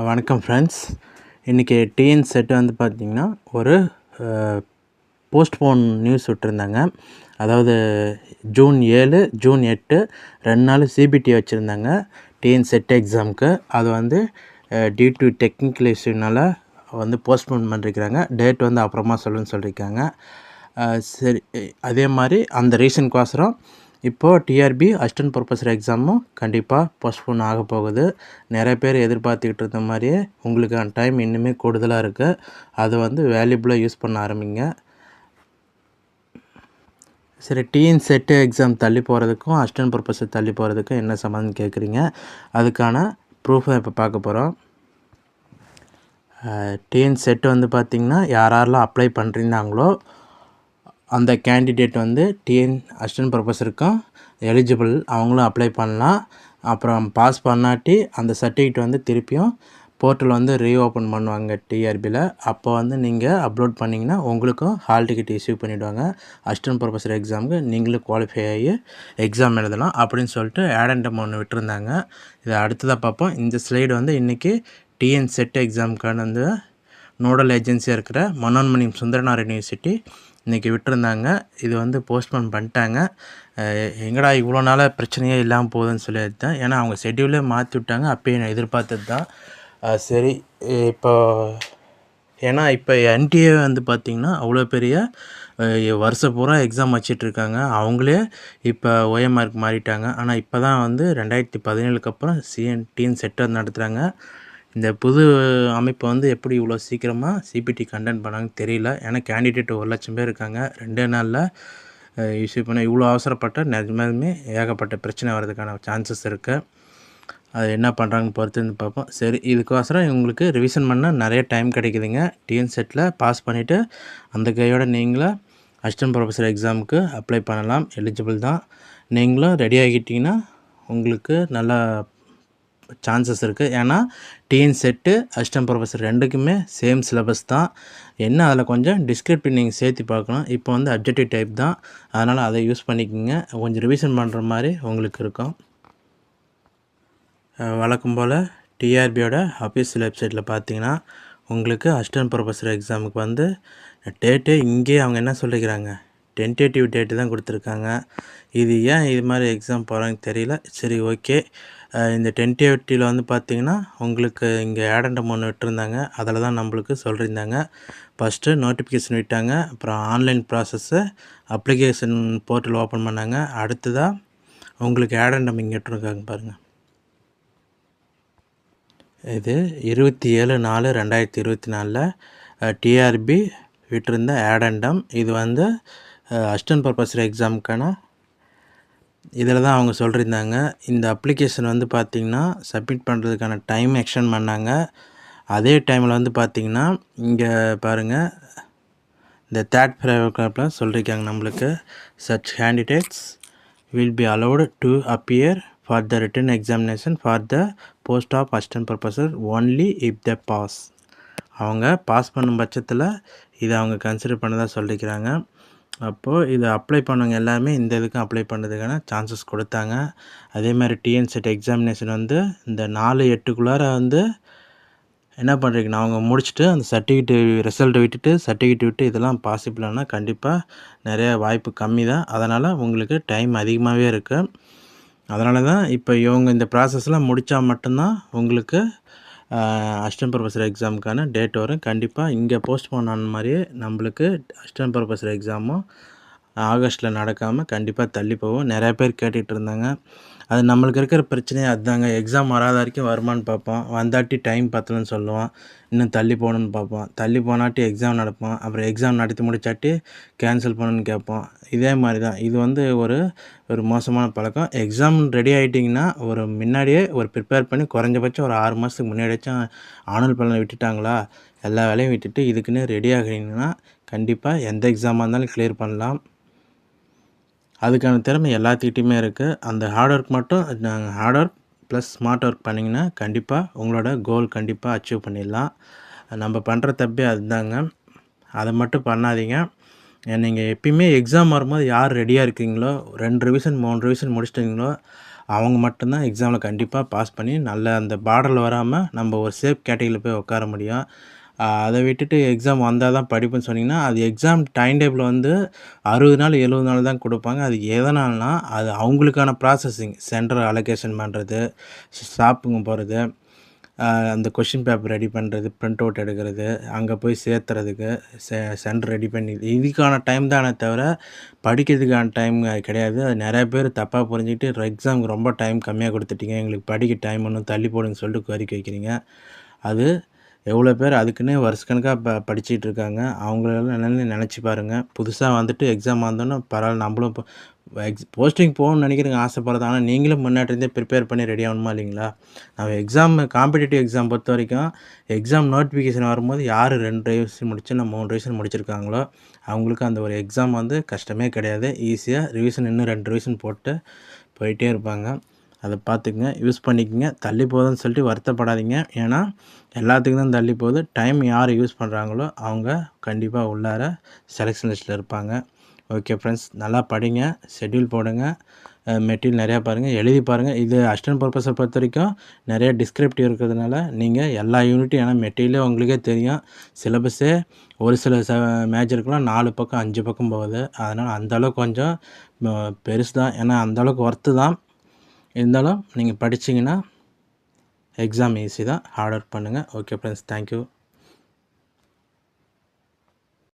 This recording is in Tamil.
வணக்கம் ஃப்ரெண்ட்ஸ் இன்றைக்கி டிஎன் செட் வந்து பார்த்திங்கன்னா ஒரு போஸ்ட்போன் நியூஸ் விட்டுருந்தாங்க. அதாவது ஜூன் ஏழு ஜூன் எட்டு ரெண்டு நாள் சிபிடி வச்சுருந்தாங்க டிஎன் செட் எக்ஸாமுக்கு அது வந்து டியூ டு டெக்னிக்கல் இஷ்யூனால் வந்து போஸ்ட்போன் பண்ணிருக்கிறாங்க. டேட் வந்து அப்புறமா சொல்லுன்னு சொல்லியிருக்காங்க சரி அதே மாதிரி அந்த ரீசனுக்கோசரம் இப்போது டிஆர்பி அசிஸ்டன்ட் ப்ரொஃபஸர் எக்ஸாமும் கண்டிப்பாக போஸ்ட்போன் ஆக போகுது. நிறைய பேர் எதிர்பார்த்துக்கிட்டு இருந்த மாதிரியே உங்களுக்கான டைம் இன்னுமே கூடுதலாக இருக்குது அதை வந்து வேல்யூபுளாக யூஸ் பண்ண ஆரம்பிங்க. சரி டிஎன் செட்டு எக்ஸாம் தள்ளி போகிறதுக்கும் அசிஸ்டன்ட் ப்ரொஃபஸர் தள்ளி போகிறதுக்கும் என்ன சம்மந்தம் கேட்குறீங்க அதுக்கான ப்ரூஃபை இப்போ பார்க்க போகிறோம் டிஎன் செட்டு வந்து பார்த்திங்கன்னா யார் யாரெல்லாம் அப்ளை பண்ணுறீங்கனாங்களோ அந்த கேண்டிடேட் வந்து டிஎன் அசிஸ்டன்ட் ப்ரொஃபஸருக்கும் எலிஜிபிள் அவங்களும் அப்ளை பண்ணலாம். அப்புறம் பாஸ் பண்ணாட்டி அந்த சர்டிஃபிகேட் வந்து திருப்பியும் போர்ட்டல் வந்து ரீஓப்பன் பண்ணுவாங்க டிஆர்பியில் அப்போ வந்து நீங்கள் அப்லோட் பண்ணிங்கன்னா உங்களுக்கும் ஹால் டிக்கெட் இஷ்யூ பண்ணிவிடுவாங்க அசிஸ்டன்ட் ப்ரொஃபஸர் எக்ஸாமுக்கு நீங்களும் குவாலிஃபை ஆகி எக்ஸாம் எழுதலாம் அப்படின்னு சொல்லிட்டு ஆடண்டம் ஒன்று விட்டுருந்தாங்க. இதை அடுத்ததாக பார்ப்போம். இந்த ஸ்லைடு வந்து இன்றைக்கி டிஎன் செட் எக்ஸாமுக்கான வந்து நோடல் ஏஜென்சியாக இருக்கிற மனோன்மணியம் சுந்தரனார் யூனிவர்சிட்டி இன்றைக்கி விட்டுருந்தாங்க. இது வந்து போஸ்ட்போன் பண்ணிட்டாங்க. எங்கடா இவ்வளோ நாளாக பிரச்சனையே இல்லாமல் போகுதுன்னு சொல்லி தான் ஏன்னா அவங்க ஷெட்யூலே மாற்றி விட்டாங்க. அப்பயே நான் எதிர்பார்த்தது தான். சரி. இப்போ ஏன்னா இப்போ என்டிஏ வந்து பார்த்திங்கன்னா அவ்வளோ பெரிய வருஷ பூரா எக்ஸாம் வச்சிட்ருக்காங்க அவங்களே இப்போ ஓஎம்ஆர்க்கு மாறிட்டாங்க. ஆனால் இப்போ தான் வந்து ரெண்டாயிரத்தி பதினேழுக்கு அப்புறம் சிஎன்டின்னு செட்டர் நடத்துகிறாங்க இந்த புது அமைப்பு வந்து எப்படி இவ்வளோ சீக்கிரமாக சிபிடி கண்டென்ட் பண்ணாங்கன்னு தெரியல. ஏன்னா கேண்டிடேட் ஒரு லட்சம் பேர் இருக்காங்க. ரெண்டே நாளில் இஷ்யூ பண்ண இவ்வளோ அவசரப்பட்ட நிஜமாலுமே ஏகப்பட்ட பிரச்சனை வர்றதுக்கான சான்சஸ் இருக்குது அது என்ன பண்ணுறாங்கன்னு பொறுத்து இருந்து பார்ப்போம். சரி இதுக்கோசரம் இவங்களுக்கு ரிவிஷன் பண்ணால் நிறைய டைம் கிடைக்குதுங்க. டிஎன் செட்டில் பாஸ் பண்ணிவிட்டு அந்த கையோட நீங்களும் அசிஸ்டன்ட் ப்ரொஃபஸர் எக்ஸாமுக்கு அப்ளை பண்ணலாம். எலிஜிபிள் தான். நீங்களும் ரெடி ஆகிட்டிங்கன்னா உங்களுக்கு நல்லா சான்சஸ் இருக்குது ஏன்னா டிஎன் செட்டு அஸ்டம் ப்ரொஃபஸர் ரெண்டுக்குமே சேம் சிலபஸ் தான். என்ன அதில் கொஞ்சம் டிஸ்கிரிப்டிவ் நீங்கள் சேர்த்து பார்க்கணும். இப்போ வந்து அப்ஜெக்டிவ் டைப் தான். அதனால் அதை யூஸ் பண்ணிக்கோங்க. கொஞ்சம் ரிவிஷன் பண்ணுற மாதிரி உங்களுக்கு இருக்கும். வழக்கம் போல் டிஆர்பியோட அஃபீஷியல் வெப்சைட்டில் பார்த்தீங்கன்னா உங்களுக்கு அசிஸ்டன்ட் ப்ரொஃபஸர் எக்ஸாமுக்கு வந்து டேட்டு இங்கே அவங்க என்ன சொல்லிக்கிறாங்க? டென்டேட்டிவ் டேட்டு தான் கொடுத்துருக்காங்க. இது ஏன் இது மாதிரி எக்ஸாம் போகிறாங்கன்னு தெரியல. சரி ஓகே இந்த டென்டேட்டிவில் வந்து பார்த்தீங்கன்னா உங்களுக்கு இங்கே ஆடண்டம் ஒன்று விட்டுருந்தாங்க. அதில் தான் நம்மளுக்கு சொல்லியிருந்தாங்க ஃபஸ்ட்டு நோட்டிஃபிகேஷன் விட்டாங்க. அப்புறம் online process application portal open பண்ணாங்க. அடுத்ததாக உங்களுக்கு ஆடண்டம் இங்கே விட்டுருக்காங்க பாருங்கள் இது இருபத்தி ஏழு நாலு ரெண்டாயிரத்தி இருபத்தி நாலில் டிஆர்பி விட்டிருந்த ஆடண்டம் இது வந்து அஸ்டன் ப்ரொஃபஸர் எக்ஸாமுக்கான இதில் தான் அவங்க சொல்லியிருந்தாங்க. இந்த அப்ளிகேஷன் வந்து பார்த்திங்கன்னா சப்மிட் பண்ணுறதுக்கான டைம் எக்ஸ்டெண்ட் பண்ணாங்க. அதே டைமில் வந்து பார்த்திங்கன்னா இங்கே பாருங்கள் இந்த தேர்ட் பேராகிராஃபில் சொல்லியிருக்காங்க நம்மளுக்கு. Such candidates will be allowed to appear for the written examination for the post of assistant professor only if the pass அவங்க பாஸ் பண்ணும் பட்சத்தில் இதை அவங்க கன்சிடர் பண்ணதாக சொல்லிக்கிறாங்க அப்போது இதை அப்ளை பண்ணவங்க எல்லாமே இந்த இதுக்கும் அப்ளை பண்ணுறதுக்கான சான்சஸ் கொடுத்தாங்க. அதே மாதிரி டிஎன்செட் எக்ஸாமினேஷன் வந்து இந்த நாலு எட்டுக்குள்ளார வந்து என்ன பண்ணுறீங்கன்னா அவங்க முடிச்சுட்டு அந்த சர்டிஃபிகேட்டு ரிசல்ட் விட்டுட்டு சர்டிஃபிகேட் விட்டு இதெல்லாம் பாசிபிளானால் கண்டிப்பாக நிறைய வாய்ப்பு கம்மி தான். அதனால் உங்களுக்கு டைம் அதிகமாகவே இருக்குது அதனால தான் இப்போ இவங்க இந்த ப்ராசஸ்லாம் முடித்தா மட்டும்தான் உங்களுக்கு அஸ்டன் ப்ரொஃபஸர் எக்ஸாமுக்கான டேட் வரும். கண்டிப்பாக இங்கே போஸ்ட்போன் ஆன மாதிரியே நம்மளுக்கு அஸ்டன் ப்ரொஃபஸர் எக்ஸாமும் ஆகஸ்ட்டில் நடக்காமல் கண்டிப்பாக தள்ளி போகும். நிறையா பேர் கேட்டுகிட்டு இருந்தாங்க. அது நம்மளுக்கு இருக்கிற பிரச்சனையே அதுதாங்க. எக்ஸாம் வராத வரைக்கும் வருமானு பார்ப்போம். வந்தாட்டி டைம் பத்தலன்னு சொல்லுவோம். இன்னும் தள்ளி போகணுன்னு பார்ப்போம். தள்ளி போனாட்டி எக்ஸாம் நடப்போம். அப்புறம் எக்ஸாம் நடத்தி முடிச்சாட்டி கேன்சல் பண்ணணுன்னு கேட்போம். இதே மாதிரி தான் இது வந்து ஒரு ஒரு மோசமான பழக்கம். எக்ஸாம் ரெடி ஆகிட்டிங்கன்னா ஒரு முன்னாடியே ஒரு ப்ரிப்பேர் பண்ணி குறைஞ்சபட்சம் ஒரு ஆறு மாதத்துக்கு முன்னாடியாச்சும் ஆனல் பலனை விட்டுட்டாங்களா? எல்லா வேலையும் விட்டுட்டு இதுக்குன்னு ரெடி ஆகிறீங்கன்னா கண்டிப்பாக எந்த எக்ஸாமாக இருந்தாலும் கிளியர் பண்ணலாம். அதுக்கான திறமை எல்லாத்துக்கிட்டையுமே இருக்குது அந்த ஹார்ட் ஒர்க் மட்டும் நாங்கள் hard work plus smart work பண்ணிங்கன்னா கண்டிப்பாக உங்களோட கோல் கண்டிப்பாக அச்சீவ் பண்ணிடலாம். நம்ம பண்ணுற தப்பே அதுதாங்க. அதை மட்டும் பண்ணாதீங்க. நீங்கள் எப்பயுமே எக்ஸாம் வரும்போது யார் ரெடியாக இருக்கீங்களோ ரெண்டு ரிவிஷன் மூணு ரிவிஷன் முடிச்சிட்டிங்களோ அவங்க மட்டும்தான் எக்ஸாமில் கண்டிப்பாக பாஸ் பண்ணி நல்ல அந்த பார்டரில் வராமல் நம்ம ஒரு சேஃப் கேட்டகரியில் போய் உட்கார முடியும். அதை விட்டுட்டு எக்ஸாம் வந்தால் தான் படிப்புன்னு சொன்னிங்கன்னா அது எக்ஸாம் டைம் டேபிள் வந்து அறுபது நாள் எழுபது நாள் தான் கொடுப்பாங்க. அது எதனால்னா அது அவங்களுக்கான ப்ராசஸிங் சென்டர் அலோகேஷன் பண்ணுறது ஷாப்புங்க போகிறது அந்த கொஷின் பேப்பர் ரெடி பண்ணுறது பிரிண்ட் அவுட் எடுக்கிறது அங்கே போய் சேர்த்துறதுக்கு செ சென்டர் ரெடி பண்ணி இதுக்கான டைம் தானே தவிர படிக்கிறதுக்கான டைம் கிடையாது. அது நிறைய பேர் தப்பாக புரிஞ்சுக்கிட்டு எக்ஸாமுக்கு ரொம்ப டைம் கம்மியாக கொடுத்துட்டீங்க. எங்களுக்கு படிக்க டைம் ஒன்றும் தள்ளி போடுன்னு சொல்லிட்டு கோரிக்கை வைக்கிறீங்க. அது எவ்வளோ பேர் அதுக்குன்னே வருஷக்கணக்காக ப படிச்சுட்டு இருக்காங்க. அவங்களெல்லாம் என்னென்னு நினச்சி பாருங்கள் புதுசாக வந்துட்டு எக்ஸாம் வந்தோன்னே பரவாயில்ல நம்மளும் இப்போ எக்ஸ் போஸ்டிங் போகணும்னு நினைக்கிறீங்க ஆசைப்படுறது. ஆனால் நீங்களும் முன்னாடி ப்ரிப்பேர் பண்ணி ரெடி ஆகணுமா இல்லைங்களா? நம்ம எக்ஸாம் காம்படிட்டிவ் எக்ஸாம் பொறுத்த வரைக்கும் எக்ஸாம் நோட்டிஃபிகேஷன் வரும்போது யார் ரெண்டு வயசு முடிச்சு மூணு ரிவிஷன் முடிச்சிருக்காங்களோ அவங்களுக்கு அந்த ஒரு எக்ஸாம் வந்து கஷ்டமே கிடையாது. ஈஸியாக ரிவிஷன் இன்னும் ரெண்டு ரிவிஷன் போட்டு போயிட்டே இருப்பாங்க. அதை பார்த்துக்குங்க யூஸ் பண்ணிக்கோங்க. தள்ளி போகுதுன்னு சொல்லிட்டு வருத்தப்படாதீங்க. ஏன்னா எல்லாத்துக்கும் தான் தள்ளி போகுது. டைம் யார் யூஸ் பண்ணுறாங்களோ அவங்க கண்டிப்பாக உள்ளார செலெக்ஷன் லிஸ்ட்டில் இருப்பாங்க. ஓகே ஃப்ரெண்ட்ஸ் நல்லா படிங்க ஷெட்யூல் போடுங்க. மெட்டீரியல் நிறையா பாருங்கள் எழுதி பாருங்கள் இது அஸ்டன் பர்பஸை பொறுத்த வரைக்கும் நிறைய டிஸ்கிரிப்டிவ் இருக்கிறதுனால நீங்கள் எல்லா யூனிட்டும் ஏன்னா மெட்டீரியலே உங்களுக்கே தெரியும். சிலபஸே ஒரு சில ச மேஜருக்குலாம் நாலு பக்கம் அஞ்சு பக்கம் போகுது. அதனால் அந்தளவுக்கு கொஞ்சம் பெருசு தான். ஏன்னா அந்தளவுக்கு ஒர்த்து தான். இருந்தாலும் நீங்கள் படிச்சிங்கன்னா எக்ஸாம் ஈஸி தான். ஹார்ட் ஒர்க் பண்ணுங்கள் ஓகே ஃப்ரெண்ட்ஸ் தேங்க்யூ